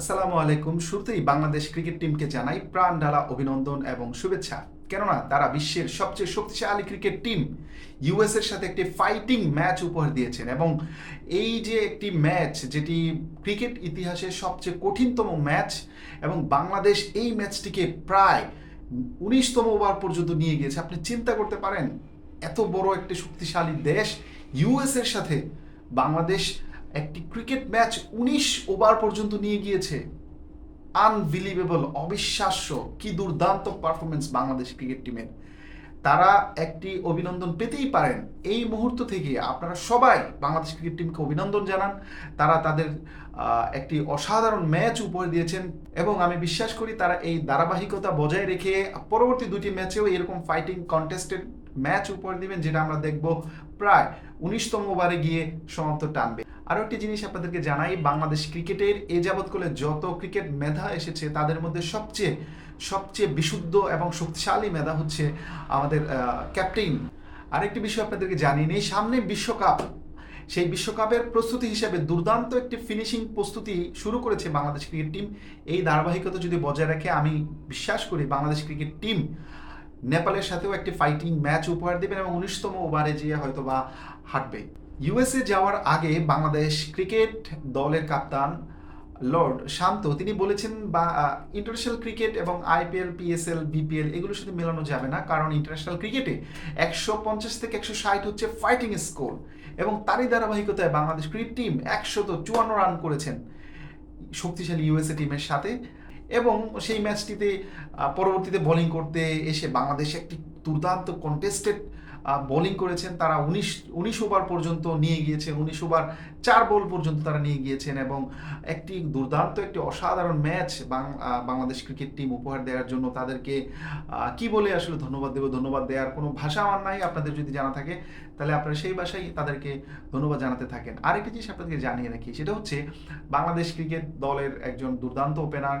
আসসালামু আলাইকুম। শুরুতেই বাংলাদেশ ক্রিকেট টিমকে জানাই প্রাণ ঢালা অভিনন্দন এবং শুভেচ্ছা। কেননা তারা বিশ্বের সবচেয়ে শক্তিশালী ক্রিকেট টিম ইউএস এর সাথে একটি ফাইটিং ম্যাচ উপহার দিয়েছেন এবং এই যে একটি ম্যাচ, যেটি ক্রিকেট ইতিহাসের সবচেয়ে কঠিনতম ম্যাচ এবং বাংলাদেশ এই ম্যাচটিকে প্রায় উনিশতম ওভার পর্যন্ত নিয়ে গিয়েছে, আপনি চিন্তা করতে পারেন, এত বড় একটি শক্তিশালী দেশ ইউএস এর সাথে বাংলাদেশ একটি ক্রিকেট ম্যাচ উনিশ ওভার পর্যন্ত নিয়ে গিয়েছে। আনবিলিভেবল, অবিশ্বাস্য, কি দুর্দান্ত পারফরমেন্স বাংলাদেশ ক্রিকেট টিমের। তারা একটি অভিনন্দন পেতেই পারেন। এই মুহূর্ত থেকে আপনারা সবাই বাংলাদেশ ক্রিকেট টিমকে অভিনন্দন জানান। তারা তাদের একটি অসাধারণ ম্যাচ উপহার দিয়েছেন এবং আমি বিশ্বাস করি তারা এই ধারাবাহিকতা বজায় রেখে পরবর্তী দুটি ম্যাচেও এরকম ফাইটিং কন্টেস্টেড ম্যাচ উপহার দিবেন, যেটা আমরা দেখব প্রায় উনিশতম ওভারে গিয়ে সমাপ্ত টানবে। আরও একটি জিনিস আপনাদেরকে জানাই, বাংলাদেশ ক্রিকেটের এ যাবৎকালে যত ক্রিকেট মেধা এসেছে, তাদের মধ্যে সবচেয়ে সবচেয়ে বিশুদ্ধ এবং শক্তিশালী মেধা হচ্ছে আমাদের ক্যাপ্টেন আরেকটি বিষয় আপনাদেরকে জানিয়ে নেই, সামনে বিশ্বকাপ। সেই বিশ্বকাপের প্রস্তুতি হিসেবে দুর্দান্ত একটি ফিনিশিং প্রস্তুতি শুরু করেছে বাংলাদেশ ক্রিকেট টিম এই ধারাবাহিকতা যদি বজায় রাখে, আমি বিশ্বাস করি বাংলাদেশ ক্রিকেট টিম নেপালের সাথেও একটি ফাইটিং ম্যাচ উপহার দেবেন এবং উনিশতম ওভারে যেয়ে হয়তো বা হাঁটবে ইউএসএ যাওয়ার আগে বাংলাদেশ ক্রিকেট দলের কাপ্তান লর্ড শান্ত। তিনি বলেছেন বা ইন্টারন্যাশনাল ক্রিকেট এবং আইপিএল পিএসএল বিপিএল এগুলোর সাথে মেলানো যাবে না, কারণ ইন্টারন্যাশনাল ক্রিকেটে একশো পঞ্চাশ থেকে একশো ষাট হচ্ছে ফাইটিং স্কোর এবং তারই ধারাবাহিকতায় বাংলাদেশ ক্রিকেট টিম একশত চুয়ান্ন রান করেছেন শক্তিশালী ইউএসএ টিমের সাথে। এবং সেই ম্যাচটিতে পরবর্তীতে বোলিং করতে এসে বাংলাদেশ একটি দুর্দান্ত কন্টেস্টেড বোলিং করেছেন, তারা উনিশ উনিশ ওভার পর্যন্ত নিয়ে গিয়েছেন, উনিশ ওভার চার বল পর্যন্ত তারা নিয়ে গিয়েছেন এবং একটি দুর্দান্ত, একটি অসাধারণ ম্যাচ বাংলাদেশ ক্রিকেট টিম উপহার দেওয়ার জন্য তাদেরকে কি বলে আসলে ধন্যবাদ দেবো? ধন্যবাদ দেওয়ার কোনো ভাষা আমার নাই, আপনাদের যদি জানা থাকে, তাহলে আপনারা সেই ভাষায় তাদেরকে ধন্যবাদ জানাতে থাকেন। আরেকটি জিনিস আপনাদেরকে জানিয়ে রাখি, সেটা হচ্ছে বাংলাদেশ ক্রিকেট দলের একজন দুর্দান্ত ওপেনার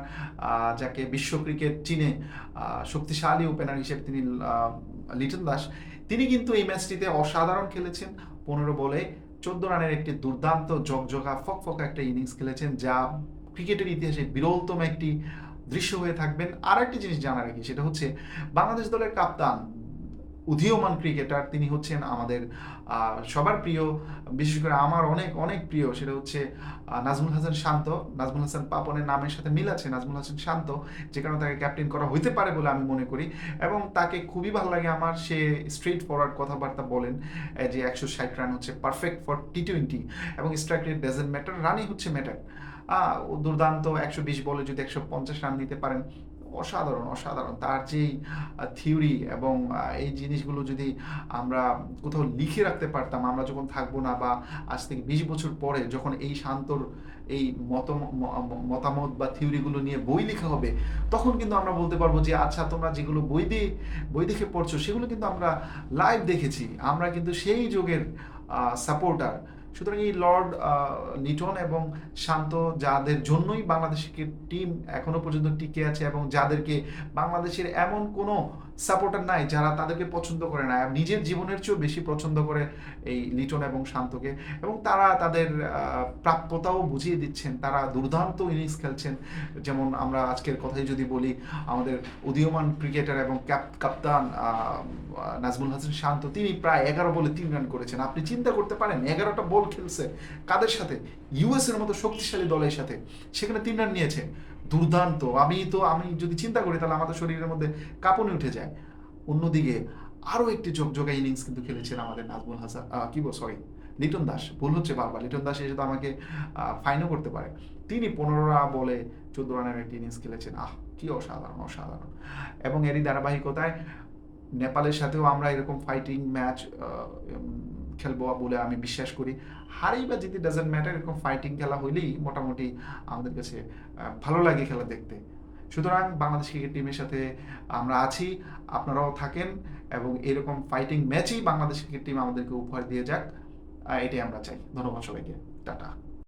যাকে বিশ্ব ক্রিকেট চিনে শক্তিশালী ওপেনার হিসেবে তিনি লিটন দাস, তিনি কিন্তু এই ম্যাচটিতে অসাধারণ খেলেছেন। পনেরো বলে চোদ্দ রানের একটি দুর্দান্ত জগজগা, ফকফকা একটা ইনিংস খেলেছেন, যা ক্রিকেটের ইতিহাসে বিরলতম একটি দৃশ্য হয়ে থাকবেন। আর একটি জিনিস জানা রাখি, সেটা হচ্ছে বাংলাদেশ দলের কাপ্তান উদীয়মান ক্রিকেটার তিনি হচ্ছেন আমাদের সবার প্রিয়, বিশেষ করে আমার অনেক অনেক প্রিয়, সেটা হচ্ছে নাজমুল হাসান শান্ত। নাজমুল হাসান পাপনের নামের সাথে মিল আছে নাজমুল হাসান শান্ত, যে কারণে তাকে ক্যাপ্টেন করা হইতে পারে বলে আমি মনে করি। এবং তাকে খুবই ভালো লাগে আমার, সে স্ট্রেট ফরওয়ার্ড কথাবার্তা বলেন যে একশো ষাট রান হচ্ছে পারফেক্ট ফর টি টোয়েন্টি এবং স্ট্রাইক রেট ডাজেন্ট ম্যাটার রানই হচ্ছে ম্যাটার দুর্দান্ত, একশো বিশ বলে যদি একশো পঞ্চাশ রান নিতে পারেন অসাধারণ অসাধারণ। তার যেই থিওরি এবং এই জিনিসগুলো যদি আমরা কোথাও লিখে রাখতে পারতাম, আমরা যখন থাকব না বা আজ থেকে বিশ বছর পরে যখন এই শান্তর এই মত মতামত বা থিওরিগুলো নিয়ে বই লেখা হবে, তখন কিন্তু আমরা বলতে পারব যে আচ্ছা তোমরা যেগুলো বই দিয়ে বই দেখে পড়ছো, সেগুলো কিন্তু আমরা লাইভ দেখেছি। আমরা কিন্তু সেই যুগের সাপোর্টার সুতরাং এই লর্ড লিটন এবং শান্ত যাদের জন্যই বাংলাদেশ টিম এখনও পর্যন্ত টিকে আছে এবং যাদেরকে বাংলাদেশের এমন কোনো সাপোর্টার নাই যারা তাদেরকে পছন্দ করে না, নিজের জীবনের চেয়েও বেশি পছন্দ করে এই লিটন এবং শান্তকে। এবং তারা তাদের প্রাপ্যতাও বুঝিয়ে দিচ্ছেন, তারা দুর্দান্ত ইনিংস খেলছেন। যেমন আমরা আজকের কথাই যদি বলি, আমাদের উদীয়মান ক্রিকেটার এবং কাপ্তান নাজমুল হাসান শান্ত, তিনি প্রায় এগারো বলে তিন রান করেছেন। আপনি চিন্তা করতে পারেন, এগারোটা বল খেলছে। কাদের সাথে? ইউএস এর মতো শক্তিশালী দলের সাথে। সেখানে তিন রান নিয়েছে। দুর্দান্ত। আমি তো, আমি যদি চিন্তা করি, তাহলে আমাদের শরীরের মধ্যে কাঁপুনি উঠে যায়। অন্যদিকে আরও একটি যোগযোগা ইনিংস কিন্তু খেলেছেন আমাদের নাজমুল হাসান কি বল সরি লিটন দাস। ভুল হচ্ছে বারবার। লিটন দাস এসে তো আমাকে ফাইনও করতে পারে। তিনি পনেরো বলে চোদ্দ রানের একটি ইনিংস খেলেছেন। আহ, কি অসাধারণ অসাধারণ। এবং এরই ধারাবাহিকতায় নেপালের সাথেও আমরা এরকম ফাইটিং ম্যাচ খেলব বলে আমি বিশ্বাস করি। হারি বা জিতি ডাজেন্ট ম্যাটার এরকম ফাইটিং খেলা হইলেই মোটামুটি আমাদের কাছে ভালো লাগে খেলা দেখতে। সুতরাং বাংলাদেশ ক্রিকেট টিমের সাথে আমরা আছি, আপনারাও থাকেন এবং এরকম ফাইটিং ম্যাচই বাংলাদেশ ক্রিকেট টিম আমাদেরকে উপহার দিয়ে যাক। এটাই আমরা চাই। ধন্যবাদ সবাইকে। টাটা।